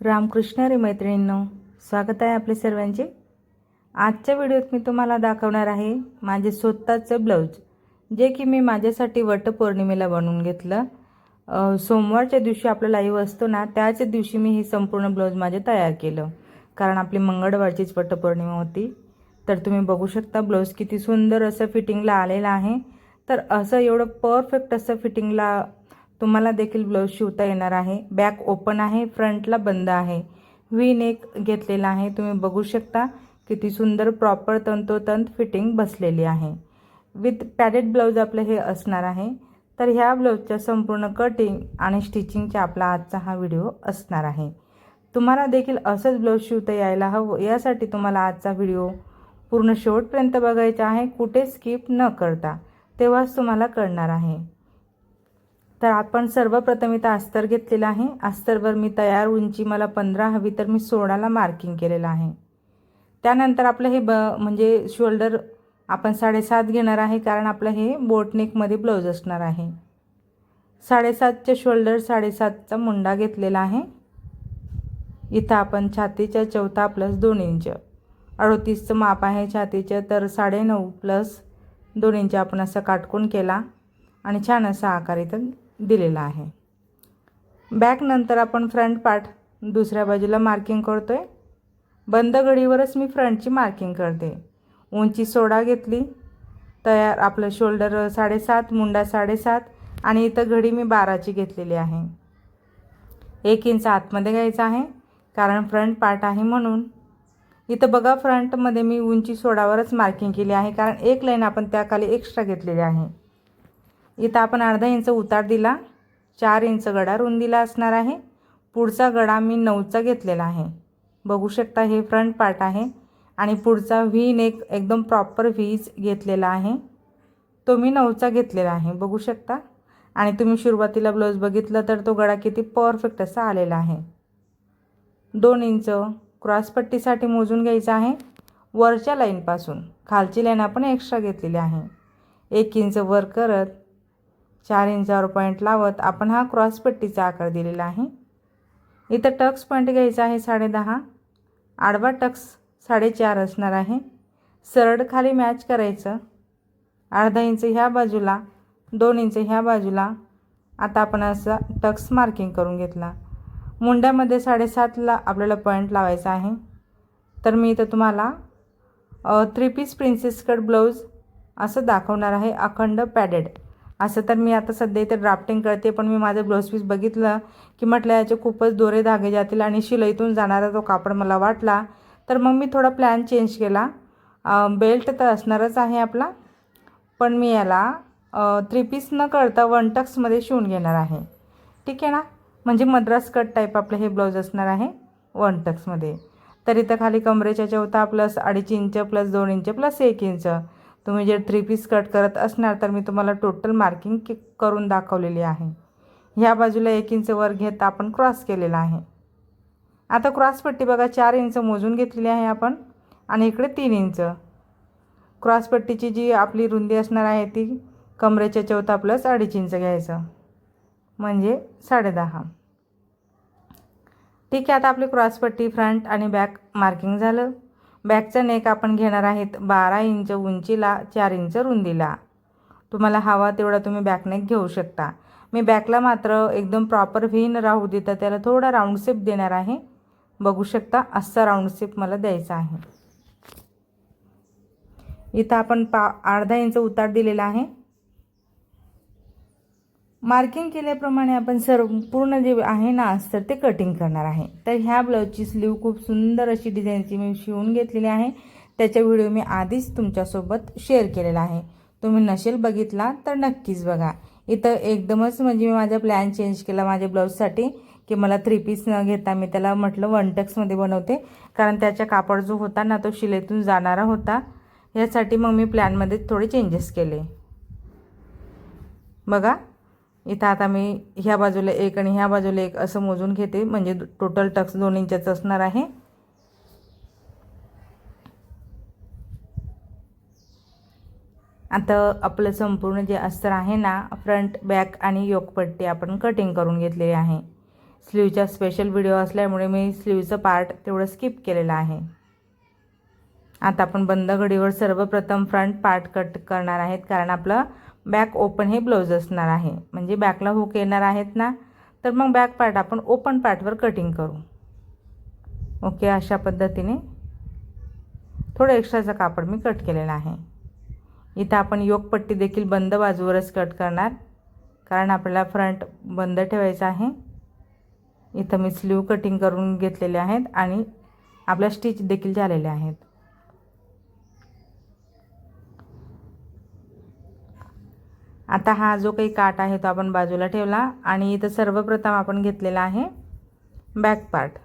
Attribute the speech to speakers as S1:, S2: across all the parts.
S1: रामकृष्ण रे मैत्रिणींनो स्वागत आहे आपले सर्वांचे. आजच्या व्हिडिओत मी तुम्हाला दाखवणार आहे माझे स्वतःचं ब्लाऊज जे की मी माझ्यासाठी वटपौर्णिमेला बनवून घेतलं. सोमवारच्या दिवशी आपलं लाईव्ह असतो ना त्याच दिवशी मी हे संपूर्ण ब्लाऊज माझे तयार केलं. कारण आपली मंगळवारचीच वटपौर्णिमा होती. तर तुम्ही बघू शकता ब्लाऊज किती सुंदर असं फिटिंगला आलेलं आहे. तर असं एवढं परफेक्ट असं फिटिंगला तुम्हाला देखील ब्लाऊज शिवता येणार आहे. बॅक ओपन आहे फ्रंटला बंद आहे. व्ही नेक घेतलेला आहे. तुम्ही बघू शकता किती सुंदर प्रॉपर तंतोतंत फिटिंग बसलेली आहे. विथ पॅडेड ब्लाऊज आपलं हे असणार आहे. तर ह्या ब्लाऊजच्या संपूर्ण कटिंग आणि स्टिचिंगचा आपला आजचा हा व्हिडिओ असणार आहे. तुम्हाला देखील असंच ब्लाऊज शिवता यायला हवं यासाठी तुम्हाला आजचा व्हिडिओ पूर्ण शेवटपर्यंत बघायचा आहे. कुठे स्किप न करता तेव्हाच तुम्हाला कळणार आहे. तर आपण सर्वप्रथम इथं अस्तर घेतलेलं आहे. अस्तरवर मी तयार उंची मला पंधरा हवी तर मी सोळाला मार्किंग केलेलं आहे. त्यानंतर आपलं हे ब म्हणजे शोल्डर आपण साडेसात घेणार आहे कारण आपलं हे बोटनेकमध्ये ब्लाऊज असणार आहे. साडेसातचे शोल्डर साडेसातचा मुंडा घेतलेला आहे. इथं आपण छातीच्या चौथा प्लस दोन इंच अडोतीसचं माप आहे छातीचं तर साडेनऊ प्लस दोन इंच आपण असं काटकून केला. आणि छान असा आकार इथं दिलेला आहे. बॅक नंतर आपण फ्रंट पार्ट दुसऱ्या बाजूला मार्किंग करतो आहे बंद घडीवरच मी फ्रंटची मार्किंग करते. उंची सोडा घेतली. तयार आपलं शोल्डर साडेसात मुंडा साडेसात आणि इथं घडी मी बाराची घेतलेली आहे. एक इंच आतमध्ये घ्यायचं आहे कारण फ्रंट पार्ट आहे म्हणून. इथं बघा फ्रंटमध्ये मी उंची सोडावरच मार्किंग केली आहे कारण एक लाईन आपण त्याखाली एक्स्ट्रा घेतलेली आहे. इथं आपण अर्धा इंच उतार दिला. चार इंच गडा रुंदीला असणार आहे. पुढचा गडा मी नऊचा घेतलेला आहे. बघू शकता हे फ्रंट पार्ट आहे. आणि पुढचा व्ही नेक एकदम प्रॉपर व्हीज घेतलेला आहे. तो मी नऊचा घेतलेला आहे. बघू शकता. आणि तुम्ही सुरुवातीला ब्लाऊज बघितलं तर तो गळा किती परफेक्ट असा आलेला आहे. दोन इंच क्रॉसपट्टीसाठी मोजून घ्यायचा आहे. वरच्या लाईनपासून खालची लाईन आपण एक्स्ट्रा घेतलेली आहे. एक इंच वर करत चार इंचावर पॉईंट लावत आपण हा क्रॉसपट्टीचा आकार दिलेला आहे. इथं टक्स पॉईंट घ्यायचा आहे साडेदहा आडवा टक्स साडेचार असणार आहे. सरळ खाली मॅच करायचं. अर्धा इंच ह्या बाजूला दोन इंच ह्या बाजूला. आता आपण असा टक्स मार्किंग करून घेतला. मुंड्यामध्ये साडेसातला आपल्याला पॉईंट लावायचा आहे. तर मी इथं तुम्हाला three piece princess cut blouse असं दाखवणार आहे अखंड पॅडेड असं तर मी आता सध्या इथे ड्राफ्टिंग करते पण मी माझं ब्लाऊज पीस बघितलं की म्हटलं याचे खूपच दोरे धागे जातील आणि शिलाईतून जाणारा तो कापड मला वाटला. तर मग मी थोडा प्लॅन चेंज केला. बेल्ट तर असणारच आहे आपला पण मी याला थ्री पीस न करता वन टक्समध्ये शिवून घेणार आहे. ठीक आहे ना? म्हणजे मद्रास कट टाईप आपलं हे ब्लाऊज असणार आहे वन टक्समध्ये तर इथं खाली कमरेच्या चौथा प्लस अडीच इंच प्लस दोन इंच प्लस एक इंच तुम्ही जे थ्री पीस कट करत असणार तर मी तुम्हाला टोटल मार्किंग कि करून दाखवलेली आहे. ह्या बाजूला एक इंच वर घेत आपण क्रॉस केलेला आहे. आता क्रॉसपट्टी बघा चार इंच मोजून घेतलेली आहे आपण आणि इकडे तीन इंच क्रॉसपट्टीची जी आपली रुंदी असणार आहे ती कमरेच्या चौथा प्लस अडीच इंच घ्यायचं. म्हणजे साडेदहा ठीक आहे आता आपली क्रॉसपट्टी फ्रंट आणि बॅक मार्किंग झालं. बॅकचा नेक आपण घेणार आहेत बारा इंच उंचीला चार इंच रुंदीला. तुम्हाला हवा तेवढा तुम्ही बॅकनेक घेऊ शकता. मी बॅकला मात्र एकदम प्रॉपर व्हीन राहू देता त्याला थोडा राऊंड शेप देणार आहे. बघू शकता असा राऊंड शेप मला द्यायचा आहे. इथं आपण पा अर्धा इंच उतार दिलेला आहे. मार्किंग केल्याप्रमाणे आपण सर्व पूर्ण जे आहे ना अस्तर ते कटिंग करणार आहे. तर ह्या ब्लाऊजची स्लीव खूप सुंदर अशी डिझाईनची मी शिवून घेतलेली आहे. त्याचा व्हिडिओ मी आधीच तुमच्यासोबत शेअर केलेला आहे. तुम्ही नसेल बघितला तर नक्कीच बघा. इथं एकदमच म्हणजे मी माझा प्लॅन चेंज केला माझ्या ब्लाऊजसाठी की मला थ्री पीस न घेता मी त्याला म्हटलं वन टक्समध्ये बनवते. कारण त्याचा कापड जो होता ना तो शिलेतून जाणारा होता. यासाठी मग मी प्लॅनमध्ये थोडे चेंजेस केले. बघा. इथं आता मी ह्या बाजूला एक आणि ह्या बाजूला एक असं मोजून घेते. म्हणजे टोटल टक्स दोन इंचाचं असणार आहे. आता आपलं संपूर्ण जे अस्तर आहे ना फ्रंट बॅक आणि योकपट्टी आपण कटिंग करून घेतलेली आहे. स्लीवचा स्पेशल व्हिडिओ असल्यामुळे मी स्लीवचं पार्ट तेवढं स्किप केलेलं आहे. आता आपण बंद घडीवर सर्वप्रथम फ्रंट पार्ट कट करणार आहेत कारण आपलं बॅक ओपन हे ब्लाऊज असणार आहे. म्हणजे बॅकला हुक येणार आहेत ना? तर मग बॅक पार्ट आपण ओपन पार्टवर कटिंग करू. ओके अशा पद्धतीने. थोडं एक्स्ट्राचं कापड मी कट केलेलं आहे. इथं आपण योगपट्टी देखील बंद बाजूवरच कट करणार. कारण आपल्याला फ्रंट बंद ठेवायचं आहे. इथं मी स्लीव कटिंग करून घेतलेले आहेत आणि आपल्या स्टिच देखील झालेले आहेत. आता हा जो काही काट आहे तो आपण बाजूला ठेवला आणि इथं सर्वप्रथम आपण घेतलेला आहे बॅक पार्ट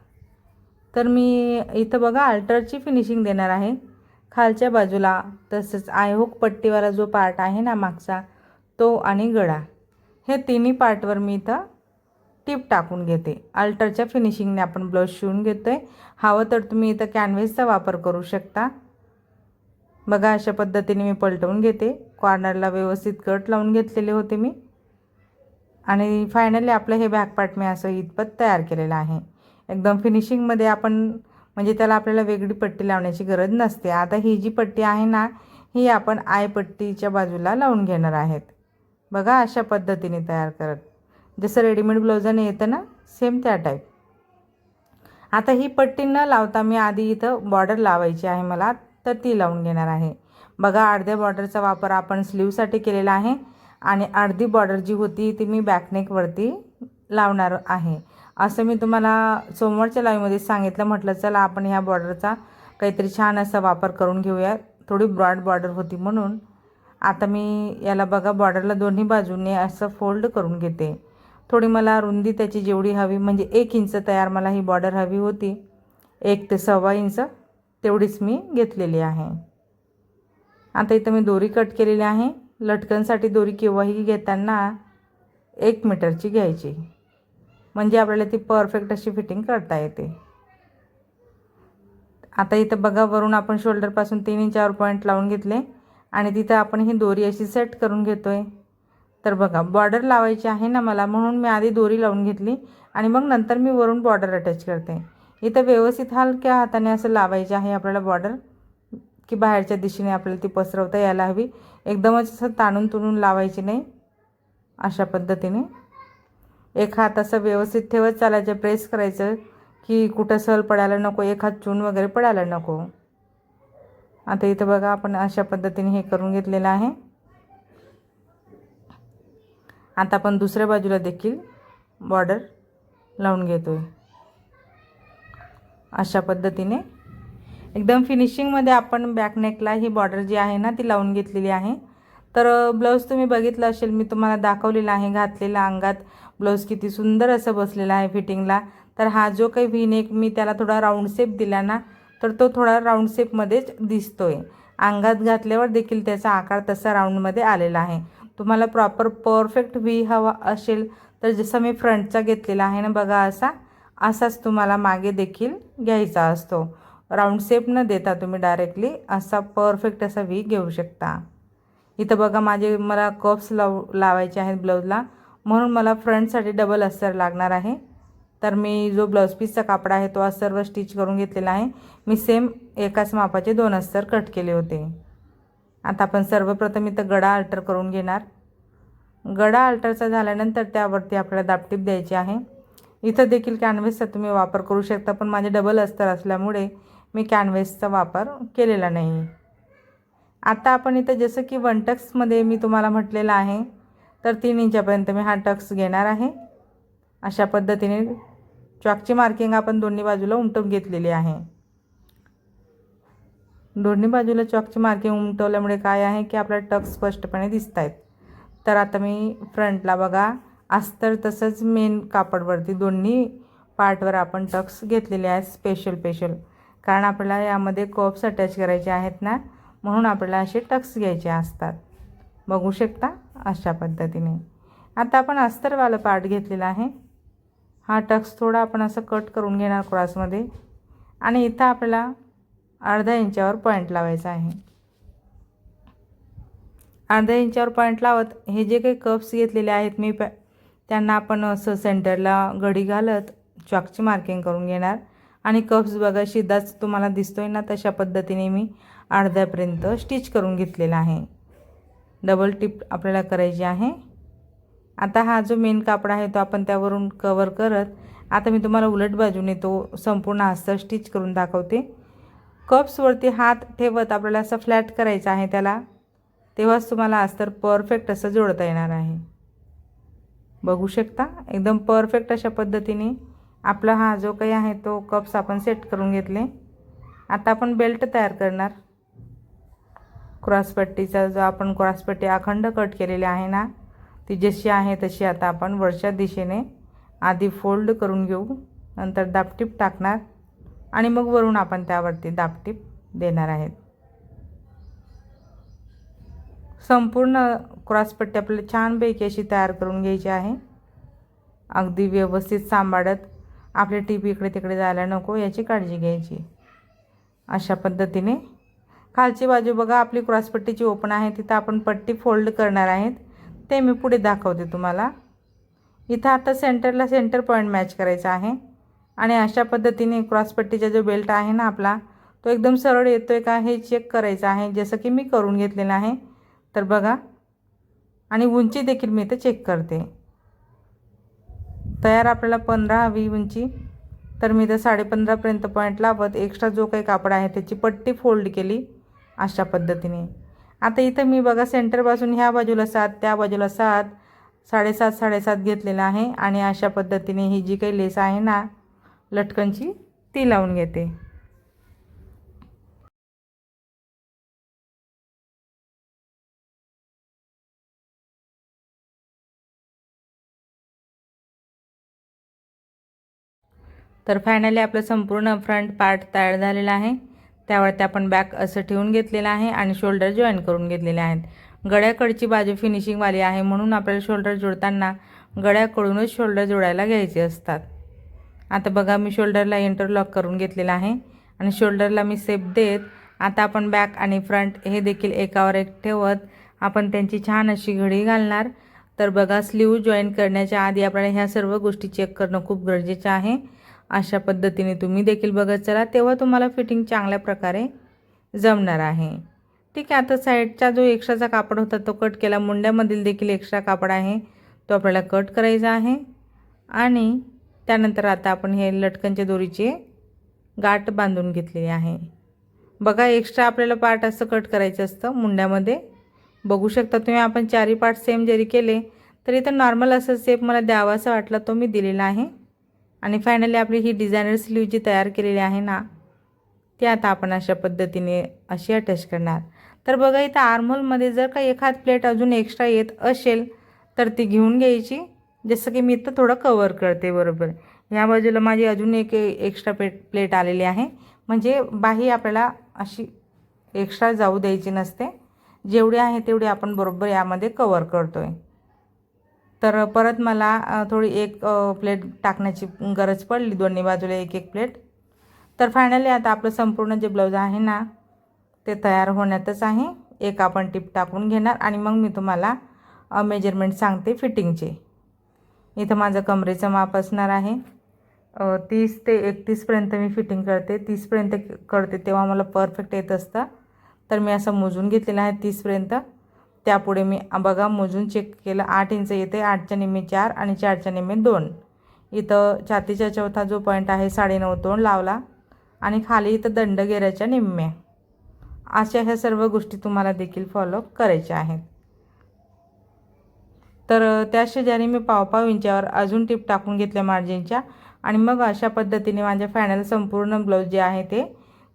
S1: तर मी इथं बघा अल्टरची फिनिशिंग देणार आहे. खालच्या बाजूला तसंच आयहोक पट्टीवाला जो पार्ट आहे ना मागचा तो आणि गळा. हे तिन्ही पार्टवर मी इथं टिप टाकून घेते. अल्टरच्या फिनिशिंगने आपण ब्लाऊज शिवून घेतो आहे हवं तर तुम्ही इथं कॅनव्हेसचा वापर करू शकता. बघा अशा पद्धतीने मी पलटवून घेते. कॉर्नरला व्यवस्थित कट लावून घेतलेले होते मी. आणि फायनली आपलं हे बॅक पार्ट मी असं इतपत तयार केलेलं आहे. एकदम फिनिशिंगमध्ये आपण म्हणजे त्याला आपल्याला वेगळी पट्टी लावण्याची गरज नसते. आता ही जी पट्टी आहे ना ही आपण आय पट्टीच्या बाजूला लावून घेणार आहेत. बघा अशा पद्धतीने तयार करत. जसं रेडीमेड ब्लाउजाने येतं ना सेम त्या टाईप आता ही पट्टी न लावता मी आधी इथं बॉर्डर लावायची आहे मला तर ती लावून घेणार आहे. बघा अर्ध्या बॉर्डरचा वापर आपण स्लीवसाठी केलेला आहे आणि अर्धी बॉर्डर जी होती ती मी बॅकनेकवरती लावणार आहे. असं मी तुम्हाला सोमवारच्या लाईव्हमध्ये सांगितलं म्हटलं चला आपण ह्या बॉर्डरचा काहीतरी छान असा वापर करून घेऊया. थोडी ब्रॉड बॉर्डर होती म्हणून. आता मी याला बघा बॉर्डरला दोन्ही बाजूने असं फोल्ड करून घेते. थोडी मला रुंदी त्याची जेवढी हवी म्हणजे एक इंच तयार मला ही बॉर्डर हवी होती. एक ते सव्वा इंच तेवढीच मी घेतलेली आहे. आता इथं मी दोरी कट केलेली आहे. लटकनसाठी दोरी केव्हाही घेताना एक मीटरची घ्यायची. म्हणजे आपल्याला ती परफेक्ट अशी फिटिंग करता येते. आता इथं बघा वरून आपण शोल्डरपासून तीन इंचावर पॉईंट लावून घेतले. आणि तिथं आपण ही दोरी अशी सेट करून घेतो आहे तर बघा बॉर्डर लावायची आहे ना मला म्हणून मी आधी दोरी लावून घेतली. आणि मग नंतर मी वरून बॉर्डर अटॅच करते. इथं व्यवस्थित हलक्या हाताने असं लावायचे आहे आपल्याला बॉर्डर की बाहेरच्या दिशेने आपल्याला ती पसरवता यायला हवी. एकदमच असं ताणून तुणून लावायची नाही अशा पद्धतीने. एक हात असं व्यवस्थित ठेवत चालायचं प्रेस करायचं की कुठं सल पडायला नको एक हात चून वगैरे पडायला नको. आता इथं बघा आपण अशा पद्धतीने हे करून घेतलेलं आहे. आता आपण दुसऱ्या बाजूला देखील बॉर्डर लावून घेतो आहे अशा पद्धतीने एकदम फिनिशिंगमध्ये आपण बॅकनेकला ही बॉर्डर जी आहे ना ती लावून घेतलेली आहे. तर ब्लाऊज तुम्ही बघितलं असेल मी तुम्हाला दाखवलेला आहे घातलेला अंगात. ब्लाऊज किती सुंदर असं बसलेला आहे फिटिंगला तर हा जो काही व्ही नेक मी त्याला थोडा राऊंड शेप दिला ना तर तो थोडा राऊंड शेपमध्येच दिसतो आहे अंगात घातल्यावर देखील त्याचा आकार तसा राऊंडमध्ये आलेला आहे. तुम्हाला प्रॉपर परफेक्ट व्ही हवा असेल तर जसं मी फ्रंटचा घेतलेला आहे ना बघा असा असाच तुम्हाला मागे देखील घ्यायचा असतो. राऊंड शेप न देता तुम्ही डायरेक्टली असा परफेक्ट असा व्ही घेऊ शकता. इथं बघा माझे मला कप्स लाव लावायचे आहेत ब्लाऊजला. म्हणून मला फ्रंटसाठी डबल अस्तर लागणार आहे. तर मी जो ब्लाऊज पीसचा कापडा आहे तो आज सर्व स्टिच करून घेतलेला आहे. मी सेम एकाच मापाचे दोन अस्तर कट केले होते. आता आपण सर्वप्रथम इथं गडा अल्टर करून घेणार. गडा अल्टरचा झाल्यानंतर त्यावरती आपल्याला दापटीप द्यायची आहे. इथं देखील कॅनव्हेसचा तुम्ही वापर करू शकता पण माझे डबल अस्तर असल्यामुळे मी कॅनव्हेसचा वापर केलेला नाही. आता आपण इथं जसं की वन टक्समध्ये मी तुम्हाला म्हटलेलं आहे तर तीन इंचापर्यंत मी हा टक्स घेणार आहे. अशा पद्धतीने चॉकची मार्किंग आपण दोन्ही बाजूला उमटवून घेतलेली आहे. दोन्ही बाजूला चॉकची मार्किंग उमटवल्यामुळे काय आहे की आपला टक्स स्पष्टपणे दिसत आहेत तर आता मी फ्रंटला बघा अस्तर तसंच मेन कापडवरती दोन्ही पार्टवर आपण टक्स घेतलेले आहेत स्पेशल स्पेशल कारण आपल्याला यामध्ये कप्स अटॅच करायचे आहेत ना म्हणून आपल्याला असे टक्स घ्यायचे असतात. बघू शकता अशा पद्धतीने. आता आपण अस्तरवाला पार्ट घेतलेला आहे. हा टक्स थोडा आपण असं कट करून घेणार क्रॉसमध्ये आणि इथं आपल्याला अर्धा इंचावर पॉईंट लावायचा आहे. अर्ध्या इंचावर पॉईंट लावत हे जे काही कप्स घेतलेले आहेत मी पॅ त्यांना आपण असं सेंटरला घडी घालत चॉकची मार्किंग करून घेणार. आणि कप्स बघा शिदाच तुम्हाला दिसतोय ना तशा पद्धतीने मी अर्ध्यापर्यंत स्टिच करून घेतलेला आहे. डबल टिप आपल्याला करायची आहे. आता हा जो मेन कापड आहे तो आपण त्यावरून कवर करत आता मी तुम्हाला उलट बाजूने तो संपूर्ण अस्तर स्टिच करून दाखवते. कप्सवरती हात ठेवत आपल्याला असं फ्लॅट करायचा आहे त्याला तेव्हाच तुम्हाला अस्तर परफेक्ट असं जोडता येणार आहे. बघू शकता? एकदम परफेक्ट अशा पद्धतीने. आपला हा जो काही आहे तो कप्स आपण सेट करून घेतले. आता आपण बेल्ट तयार करणार. क्रॉसपट्टीचा जो आपण क्रॉसपट्टी अखंड कट केलेली आहे ना ती जशी आहे तशी आता आपण वरच्या दिशेने आधी फोल्ड करून घेऊ. नंतर दापटीप टाकणार. आणि मग वरून आपण त्यावरती दापटीप देणार आहेत. संपूर्ण क्रॉसपट्टी आपल्याला छानपैकी अशी तयार करून घ्यायची आहे. अगदी व्यवस्थित सांभाळत आपले टीप इकडे तिकडे जायला नको याची काळजी घ्यायची. अशा पद्धतीने खालची बाजू बघा आपली क्रॉसपट्टीची ओपन आहे तिथं आपण पट्टी फोल्ड करणार आहेत. ते मी पुढे दाखवते तुम्हाला. इथं आता सेंटरला सेंटर पॉईंट मॅच करायचा आहे. आणि अशा पद्धतीने क्रॉसपट्टीचा जो बेल्ट आहे ना आपला तो एकदम सरळ येतो आहे का हे चेक करायचं आहे. जसं की मी करून घेतलेलं आहे. तर बघा. आणि उंची देखील मी इथं चेक करते. तयार आपल्याला पंधरा हवी उंची. तर मी इथं साडेपंधरापर्यंत पॉईंट लावत एक्स्ट्रा जो काही कापड आहे त्याची पट्टी फोल्ड केली अशा पद्धतीने. आता इथं मी बघा सेंटरपासून ह्या बाजूला सात त्या बाजूला सात साडेसात साडेसात घेतलेलं आहे. आणि अशा पद्धतीने ही जी काही लेस आहे ना लटकनची ती लावून घेते. तर फायनली आपलं संपूर्ण फ्रंट पार्ट तयार झालेला आहे. त्यावरती आपण बॅक असं ठेवून घेतलेलं आहे आणि शोल्डर जॉईन करून घेतलेले आहेत. गळ्याकडची बाजू फिनिशिंगवाली आहे म्हणून आपल्याला शोल्डर जोडताना गळ्याकडूनच शोल्डर जोडायला घ्यायचे असतात. आता बघा मी शोल्डरला इंटरलॉक करून घेतलेला आहे आणि शोल्डरला मी सेप देत आता आपण बॅक आणि फ्रंट हे देखील एकावर एक ठेवत आपण त्यांची छान अशी घडी घालणार. तर बघा स्लीव जॉईन करण्याच्या आधी आपल्याला ह्या सर्व गोष्टी चेक करणं खूप गरजेचं आहे. अशा पद्धतीने तुम्ही देखील बघत चला तेव्हा तुम्हाला फिटिंग चांगल्या प्रकारे जमणार आहे. ठीक आहे आता साईडचा जो एक्स्ट्राचा कापड होता तो कट केला. मुंड्यामधील देखील एक्स्ट्रा कापड आहे. तो आपल्याला कट करायचा आहे. आणि त्यानंतर आता आपण हे लटकनच्या दोरीचे गाठ बांधून घेतलेली आहे. बघा एक्स्ट्रा आपल्याला पार्ट असं कट करायचं असतं मुंड्यामध्ये. बघू शकता तुम्ही आपण चारही पार्ट सेम जरी केले तरी तर नॉर्मल असं सेप मला द्यावा असं वाटलं तो मी दिलेला आहे. आणि फायनली आपली ही डिझायनर स्लीव जी तयार केलेली आहे ना ती आता आपण अशा पद्धतीने अशी अटॅच करणार. तर बघा इथं आर्मोलमध्ये जर का एखाद प्लेट अजून एक्स्ट्रा येत असेल तर ती घेऊन घ्यायची. जसं की मी इथं थोडं कवर करते बरोबर. ह्या बाजूला माझी अजून एक एक्स्ट्रा प्लेट प्लेट आलेली आहे. म्हणजे बाही आपल्याला अशी एक्स्ट्रा जाऊ द्यायची नसते. जेवढी आहे तेवढी आपण बरोबर यामध्ये कवर करतो आहे तर परत मला थोडी एक प्लेट टाकण्याची गरज पडली दोन्ही बाजूला एक एक प्लेट. तर फायनली आता आपलं संपूर्ण जे ब्लाऊज आहे ना ते तयार होण्यातच आहे. एक आपण टिप टाकून घेणार आणि मग मी तुम्हाला मेजरमेंट सांगते फिटिंगचे इथं माझं कमरेचं माप असणार आहे. तीस ते एकतीसपर्यंत मी फिटिंग करते. तीसपर्यंत करते तेव्हा मला परफेक्ट येत असतं. तर मी असं मोजून घेतलेलं आहे तीसपर्यंत त्यापुढे मी बघा मोजून चेक केलं. आठ इंच येते आठच्या निम्मे चार आणि चारच्या निम्मे दोन. इथं छातीच्या चौथा जो पॉईंट आहे साडेनऊ तोंड लावला आणि खाली इथं दंडगेऱ्याच्या निम्म्या अशा ह्या सर्व गोष्टी तुम्हाला देखील फॉलो करायच्या आहेत. तर त्या शेजारी मी पाव पाव इंच्यावर अजून टिप टाकून घेतल्या मार्जिनच्या. आणि मग अशा पद्धतीने माझ्या फायनल संपूर्ण ब्लाऊज जे आहे ते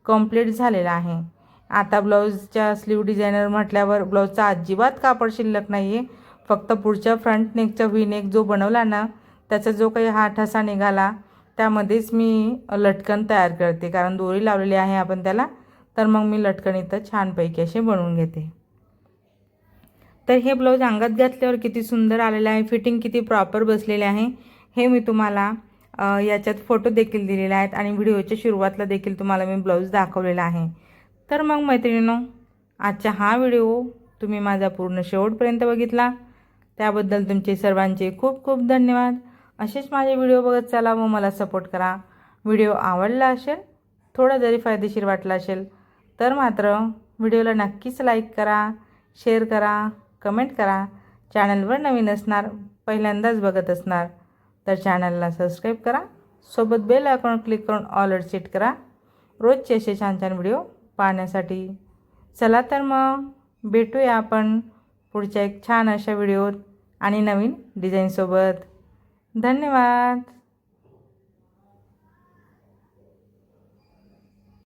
S1: कंप्लीट झालेलं आहे. आता ब्लाऊजच्या स्लीव डिझायनर म्हटल्यावर ब्लाऊजचा अजिबात कापड शिल्लक नाही आहे फक्त पुढच्या फ्रंट नेकचा व्ही नेक जो बनवला ना त्याचा जो काही हा ठसा निघाला त्यामध्येच मी लटकन तयार करते. कारण दोरी लावलेली आहे आपण त्याला तर मग मी लटकन इथं छानपैकी असे बनवून घेते. तर हे ब्लाऊज अंगात घातल्यावर किती सुंदर आलेलं आहे. फिटिंग किती प्रॉपर बसलेले आहे. हे मी तुम्हाला याच्यात फोटो देखील दिलेले आहेत. आणि व्हिडिओच्या सुरुवातला देखील तुम्हाला मी ब्लाऊज दाखवलेला आहे. तर मग मैत्रिणीनो आजचा हा व्हिडिओ तुम्ही माझा पूर्ण शेवटपर्यंत बघितला. त्याबद्दल तुमचे सर्वांचे खूप खूप धन्यवाद. असेच माझे व्हिडिओ बघत चला व मला सपोर्ट करा. व्हिडिओ आवडला असेल थोडा जरी फायदेशीर वाटला असेल तर मात्र व्हिडिओला नक्कीच लाईक करा शेअर करा कमेंट करा. चॅनलवर नवीन असणार पहिल्यांदाच बघत असणार तर चॅनलला सबस्क्राईब करा. सोबत बेल आयकॉन क्लिक करून ऑलर सेट करा. रोजचे असे छान छान व्हिडिओ पाहण्यासाठी. चला तर मग भेटूया आपण पुढच्या एक छान अशा व्हिडिओत आणि नवीन डिझाईनसोबत धन्यवाद.